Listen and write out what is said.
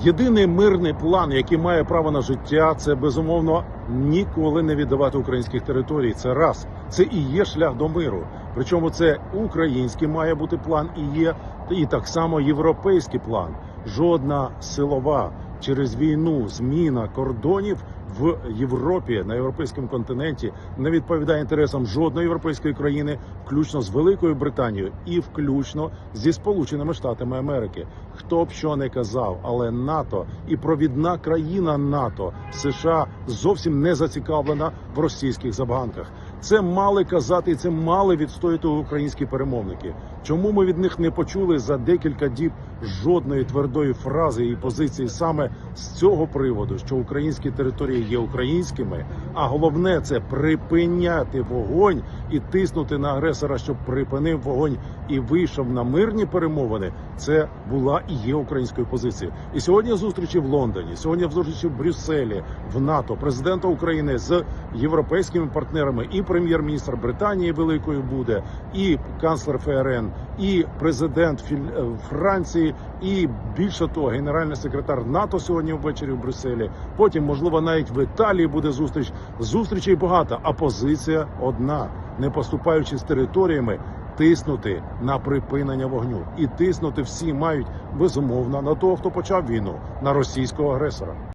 Єдиний мирний план, який має право на життя, це безумовно ніколи не віддавати українських територій. Це раз. Це і є шлях до миру. Причому це український має бути план і є, і так само європейський план. Жодна силова через війну зміна кордонів в Європі на європейському континенті не відповідає інтересам жодної європейської країни, включно з Великою Британією і включно зі Сполученими Штатами Америки. Хто б що не казав, але НАТО і провідна країна НАТО США зовсім не зацікавлена в російських забаганках. Це мали казати, це мали відстояти українські перемовники. Чому ми від них не почули за декілька діб жодної твердої фрази і позиції саме з цього приводу, що українські території є українськими, а головне це припиняти вогонь і тиснути на агресора, щоб припинив вогонь і вийшов на мирні перемовини. Це була і є українською позицією. І сьогодні зустрічі в Лондоні, сьогодні зустрічі в Брюсселі, в НАТО, президента України з європейськими партнерами, і прем'єр-міністр Британії Великої буде, і канцлер ФРН, і президент Філь- е, Франції, і більше того, генеральний секретар НАТО сьогодні ввечері в Брюсселі. Потім, можливо, навіть в Італії буде зустріч. Зустрічей багато, а позиція одна: не поступаючи з територіями. Тиснути на припинення вогню і тиснути всі мають безумовно на того, хто почав війну, на російського агресора.